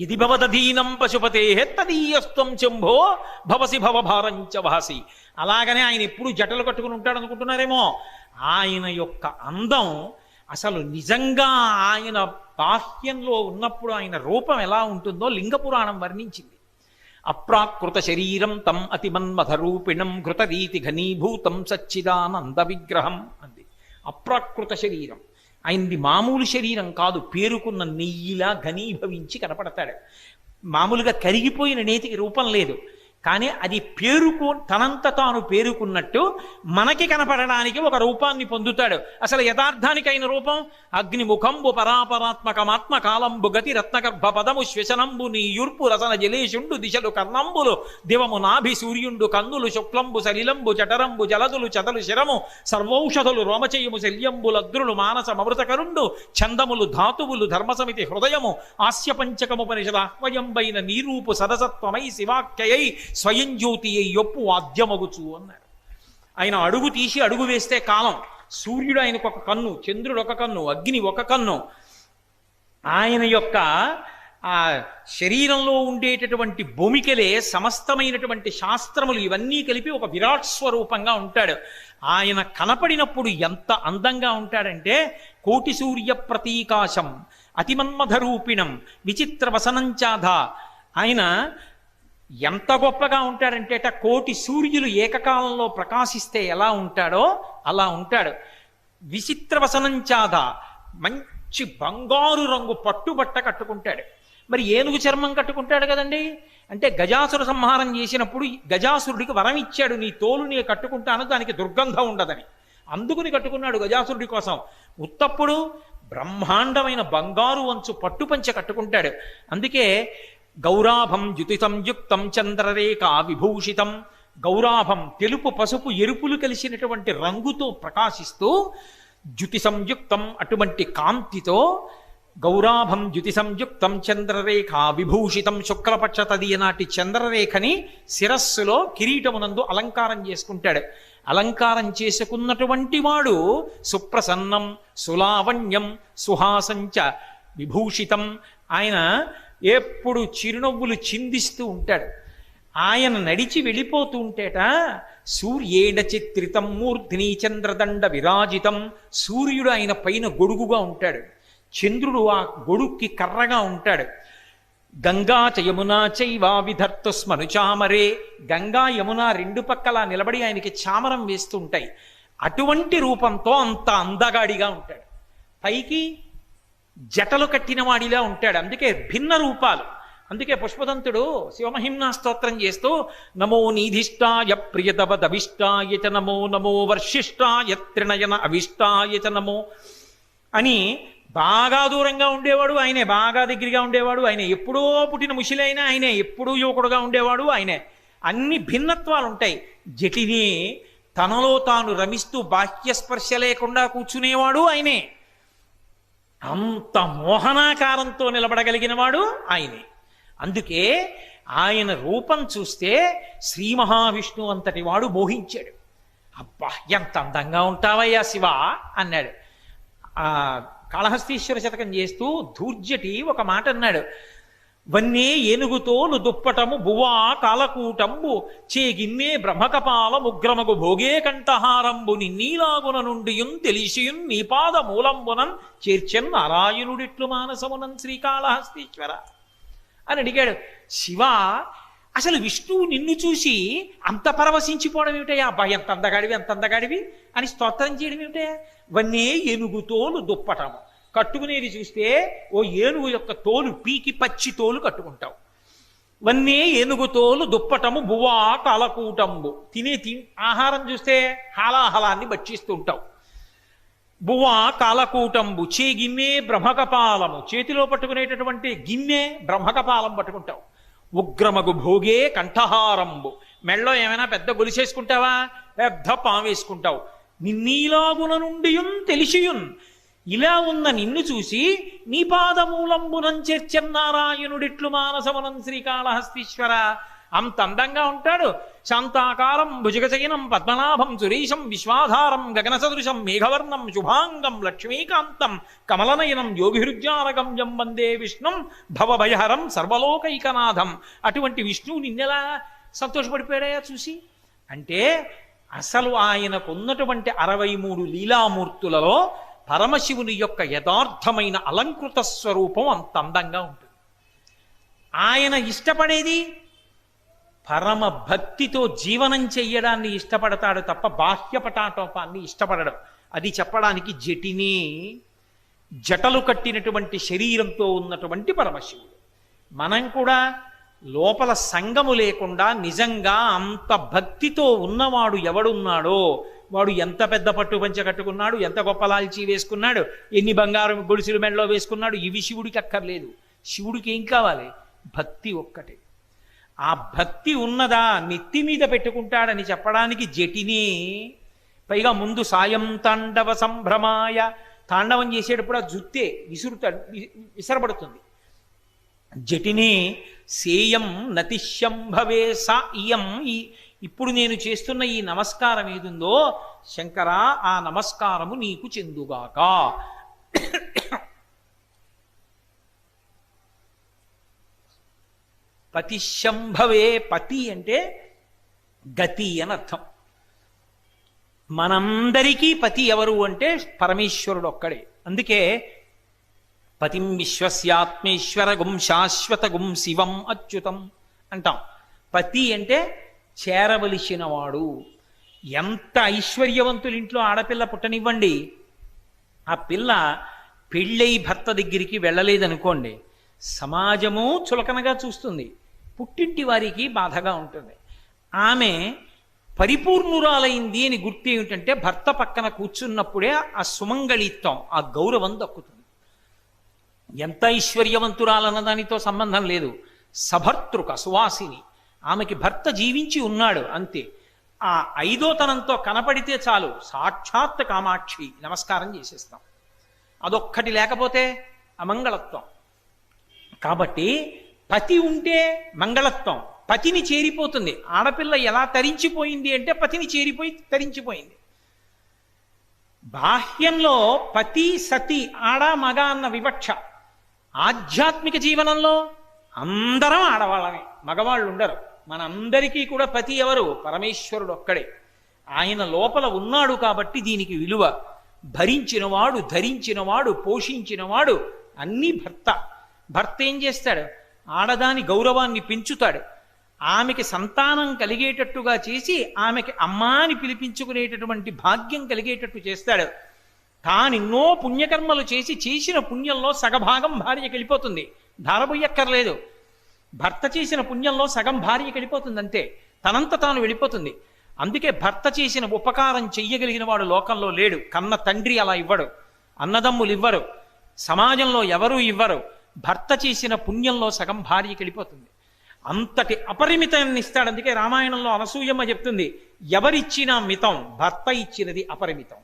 ఇది భవదధీనం పశుపతే తదీయస్త్వం శంభో భవసి భవభారంచ వహసి. అలాగనే ఆయన ఎప్పుడు జటలు కట్టుకుని ఉంటాడు అనుకుంటున్నారేమో. ఆయన యొక్క అందం అసలు నిజంగా ఆయన బాహ్యంలో ఉన్నప్పుడు ఆయన రూపం ఎలా ఉంటుందో లింగ పురాణం వర్ణించింది. అప్రాకృత శరీరం తం అతిమన్మథరూపిణం ఘృతరీతి ఘనీభూతం సచ్చిదానంద విగ్రహం అంది. అప్రాకృత శరీరం. ఆయనది మామూలు శరీరం కాదు పేరుకున్న నెయ్యిలా ఘనీభవించి కనపడతాడు. మామూలుగా కరిగిపోయిన నేతికి రూపం లేదు. కానీ అది పేరుకు తనంత తాను పేరుకున్నట్టు మనకి కనపడడానికి ఒక రూపాన్ని పొందుతాడు. అసలు యథార్థానికైన రూపం? అగ్నిముఖంబు పరాపరాత్మకమాత్మ కాలంబు గతి రత్నగర్భ పదము శ్వశనంబు నీ రసన జలేషుండు దిశలు కర్ణంబులు దివము నాభి సూర్యుండు కన్నులు శుక్లంబు సలిలంబు జటరంబు జలదులు చదలు శిరము సర్వౌషధులు రోమచయము శల్యంబులద్రులు మానస మమృతకరుండు చందములు ధాతువులు ధర్మసమితి హృదయము ఆస్య ఆహ్వయంబైన నీరూపు సదసత్వమై శివాఖ్యయై స్వయం జ్యోతి అయి యొప్పు వాద్యమగుచు అన్నారు. ఆయన అడుగు తీసి అడుగు వేస్తే కాలం. సూర్యుడు ఆయనకు ఒక కన్ను చంద్రుడు ఒక కన్ను అగ్ని ఒక కన్ను. ఆయన యొక్క ఆ శరీరంలో ఉండేటటువంటి భూమికలే సమస్తమైనటువంటి శాస్త్రములు ఇవన్నీ కలిపి ఒక విరాట్ స్వరూపంగా ఉంటాడు. ఆయన కనపడినప్పుడు ఎంత అందంగా ఉంటాడంటే కోటి సూర్య ప్రతీకాశం అతిమన్మధరూపిణం విచిత్ర వసనంచాధ. ఆయన ఎంత గొప్పగా ఉంటాడంటే అట కోటి సూర్యులు ఏకకాలంలో ప్రకాశిస్తే ఎలా ఉంటాడో అలా ఉంటాడు. విచిత్ర వసనంచాద మంచి బంగారు రంగు పట్టుబట్ట కట్టుకుంటాడు. మరి ఏనుగు చర్మం కట్టుకుంటాడు కదండి? అంటే గజాసుర సంహారం చేసినప్పుడు గజాసురుడికి వరం ఇచ్చాడు నీ తోలు నీ కట్టుకుంటాను దానికి దుర్గంధం ఉండదని. అందుకుని కట్టుకున్నాడు గజాసురుడి కోసం. ఉత్తప్పుడు బ్రహ్మాండమైన బంగారు వంచు పట్టుపంచ కట్టుకుంటాడు. అందుకే గౌరాభం యుతి సంయుక్తం చంద్రరేఖ విభూషితం. గౌరాభం తెలుపు పసుపు ఎరుపులు కలిసినటువంటి రంగుతో ప్రకాశిస్తూ జ్యుతి సంయుక్తం అటువంటి కాంతితో గౌరాభం జ్యుతి సంయుక్తం చంద్రరేఖ విభూషితం శుక్లపక్ష తదియనాటి చంద్రరేఖని శిరస్సులో కిరీటమునందు అలంకారం చేసుకుంటాడు. అలంకారం చేసుకున్నటువంటి వాడు సుప్రసన్నం సులావణ్యం సుహాసంచ విభూషితం. ఆయన ఎప్పుడు చిరునవ్వులు చిందిస్తూ ఉంటాడు. ఆయన నడిచి వెళ్ళిపోతూ ఉంటేట సూర్యేణ చిత్రితం మూర్ధిని చంద్రదండ విరాజితం. సూర్యుడు ఆయన పైన గొడుగుగా ఉంటాడు. చంద్రుడు ఆ గొడుక్కి కర్రగా ఉంటాడు. గంగా చ యమునా చైవా విధర్త స్మను చామరే. గంగా యమున రెండు పక్కల నిలబడి ఆయనకి చామరం వేస్తూ ఉంటాయి. అటువంటి రూపంతో అంత అందగాడిగా ఉంటాడు. పైకి జటలు కట్టిన వాడిలా ఉంటాడు. అందుకే భిన్న రూపాలు. అందుకే పుష్పదంతుడు శివమహిమ్నా స్తోత్రం చేస్తూ నమో నీధిష్టాయ ప్రియతవదవిష్టాయ చ నమో నమో వర్షిష్టాయ త్రిణయన అవిష్టాయ చ నమో అని బాగా దూరంగా ఉండేవాడు ఆయనే బాగా దగ్గరగా ఉండేవాడు ఆయనే. ఎప్పుడో పుట్టిన ముషిలైనా ఆయనే ఎప్పుడూ యువకుడుగా ఉండేవాడు ఆయనే. అన్ని భిన్నత్వాలు ఉంటాయి. జటిని తనలో తాను రమిస్తూ బాహ్యస్పర్శ లేకుండా కూర్చునేవాడు ఆయనే. అంత మోహనాకారంతో నిలబడగలిగిన వాడు ఆయనే. అందుకే ఆయన రూపం చూస్తే శ్రీ మహావిష్ణు అంతటి వాడు మోహించాడు. అబ్బా ఎంత అందంగా ఉంటావయ్యా శివ అన్నాడు. ఆ కాళహస్తీశ్వర శతకం చేస్తూ ధూర్జటి ఒక మాట అన్నాడు. వన్నే ఏనుగుతోను దుప్పటము బువా కాలకూటంబు చేగిన్నే బ్రహ్మకపాల ముగ్రమగు భోగే కంఠహారంబు నిన్నీలాగున నుండియున్ తెలిసియున్ నీపాద మూలంబునన్ చేర్చెన్ నారాయణుడిట్లు మానసమునన్ శ్రీకాళహస్తీశ్వర. అని అడిగాడు శివ అసలు విష్ణువు నిన్ను చూసి అంత పరవశించిపోవడం ఏమిటయా అబ్బాయి ఎంత అందగాడివి ఎంత అందగాడివి అని స్తోత్రం చేయడం ఏమిటయా వన్నే ఏనుగుతోలు దుప్పటము కట్టుకునేది చూస్తే ఓ ఏనుగు యొక్క తోలు పీకి పచ్చి తోలు కట్టుకుంటావు. వన్నే ఏనుగు తోలు దుప్పటము బువా తలకూటంబు. తినే తి ఆహారం చూస్తే హాలాహలాన్ని భక్షిస్తూ ఉంటావు. బువా కాలకూటంబు చే గిన్నె బ్రహ్మకపాలము. చేతిలో పట్టుకునేటటువంటి గిన్నె బ్రహ్మకపాలం పట్టుకుంటావు. ఉగ్రమగు భోగే కంఠహారంబు. మెళ్ళో ఏమైనా పెద్ద గొలిసేసుకుంటావా పెద్ద పాము వేసుకుంటావు. నిన్నీలాగున నుండియున్ తెలిసియున్ ఇలా ఉన్న నిన్ను చూసి నీ పాదమూలంబునం చేర్చన్నారాయణుడిట్లు మానసమునం శ్రీకాళహస్తీశ్వర. అంత అందంగా ఉంటాడు. శాంతాకారం భుజగచయనం పద్మనాభం సురేశం విశ్వాధారం గగన సదృశం మేఘవర్ణం శుభాంగం లక్ష్మీకాంతం కమలనయనం యోగిహృజ్ఞానగమ్యం వందే విష్ణుం భవభయహరం సర్వలోకైకనాథం. అటువంటి విష్ణువు నిన్నెలా సంతోషపడిపోయాడయా చూసి? అంటే అసలు ఆయనకున్నటువంటి అరవై మూడు లీలామూర్తులలో పరమశివుని యొక్క యథార్థమైన అలంకృత స్వరూపం అంత అందంగా ఉంటుంది. ఆయన ఇష్టపడేది పరమ భక్తితో జీవనం చెయ్యడాన్ని ఇష్టపడతాడు తప్ప బాహ్య పటాటోపాన్ని ఇష్టపడడం. అది చెప్పడానికి జటిని జటలు కట్టినటువంటి శరీరంతో ఉన్నటువంటి పరమశివుడు. మనం కూడా లోపల సంగము లేకుండా నిజంగా అంత భక్తితో ఉన్నవాడు ఎవడున్నాడో వాడు ఎంత పెద్ద పట్టు పంచ కట్టుకున్నాడు ఎంత గొప్ప లాల్చీ వేసుకున్నాడు ఎన్ని బంగారం గొలుసులు మెడలో వేసుకున్నాడు ఇవి శివుడికి అక్కర్లేదు. శివుడికి ఏం కావాలి? భక్తి ఒక్కటే. ఆ భక్తి ఉన్నదా నెత్తి మీద పెట్టుకుంటాడని చెప్పడానికి జటిని. పైగా ముందు సాయం తాండవ సంభ్రమాయ. తాండవం చేసేటప్పుడు ఆ జుత్తే విసురుతాడు విసరబడుతుంది. జటిని సేయం నతిశంభవే సా ఇయం ఈ ఇప్పుడు నేను చేస్తున్న ఈ నమస్కారం ఏదుందో శంకరా ఆ నమస్కారము నీకు చెందుగాక. పతి శంభవే పతి అంటే గతి అని అర్థం. మనందరికీ పతి ఎవరు అంటే పరమేశ్వరుడు ఒక్కడే. అందుకే పతిం విశ్వస్యాత్మేశ్వర గుం శాశ్వత గుం శివం అచ్యుతం అంటాం. పతి అంటే చేరవలసినవాడు. ఎంత ఐశ్వర్యవంతుల ఇంట్లో ఆడపిల్ల పుట్టనివ్వండి. ఆ పిల్ల పెళ్ళై భర్త దగ్గరికి వెళ్ళలేదనుకోండి సమాజము చులకనగా చూస్తుంది. పుట్టింటి వారికి బాధగా ఉంటుంది. ఆమె పరిపూర్ణురాలైంది అని గుర్తు ఏమిటంటే భర్త పక్కన కూర్చున్నప్పుడే ఆ సుమంగళిత్వం ఆ గౌరవం దక్కుతుంది. ఎంత ఐశ్వర్యవంతురాలన్న దానితో సంబంధం లేదు. సభర్తృక సువాసిని. ఆమెకి భర్త జీవించి ఉన్నాడు అంతే. ఆ ఐదోతనంతో కనపడితే చాలు సాక్షాత్ కామాక్షి నమస్కారం చేసేస్తాం. అదొక్కటి లేకపోతే అమంగళత్వం. కాబట్టి పతి ఉంటే మంగళత్వం పతిని చేరిపోతుంది. ఆడపిల్ల ఎలా తరించిపోయింది అంటే పతిని చేరిపోయి తరించిపోయింది. బాహ్యంలో పతి సతి ఆడ మగ అన్న వివక్ష. ఆధ్యాత్మిక జీవనంలో అందరం ఆడవాళ్ళమే మగవాళ్ళు ఉండరు. మనందరికీ కూడా పతి ఎవరు? పరమేశ్వరుడు ఒక్కడే. ఆయన లోపల ఉన్నాడు కాబట్టి దీనికి విలువ. భరించినవాడు ధరించినవాడు పోషించినవాడు అన్నీ భర్త. భర్త ఏం చేస్తాడు? ఆడదాని గౌరవాన్ని పెంచుతాడు. ఆమెకి సంతానం కలిగేటట్టుగా చేసి ఆమెకి అమ్మా అని పిలిపించుకునేటటువంటి భాగ్యం కలిగేటట్టు చేస్తాడు. తానెన్నో పుణ్యకర్మలు చేసి చేసిన పుణ్యంలో సగభాగం భార్యకి వెళ్ళిపోతుంది. ధారబొయ్యక్కర్లేదు. భర్త చేసిన పుణ్యంలో సగం భార్యకి వెళ్ళిపోతుంది అంతే తనంత తాను వెళ్ళిపోతుంది. అందుకే భర్త చేసిన ఉపకారం చెయ్యగలిగిన వాడు లోకంలో లేడు. కన్న తండ్రి అలా ఇవ్వడు. అన్నదమ్ములు ఇవ్వరు. సమాజంలో ఎవరూ ఇవ్వరు. భర్త చేసిన పుణ్యంలో సగం భార్యకి వెళ్ళిపోతుంది. అంతటి అపరిమితాన్ని ఇస్తాడు. అందుకే రామాయణంలో అనసూయమ్మ చెప్తుంది ఎవరిచ్చినా మితం భర్త ఇచ్చినది అపరిమితం.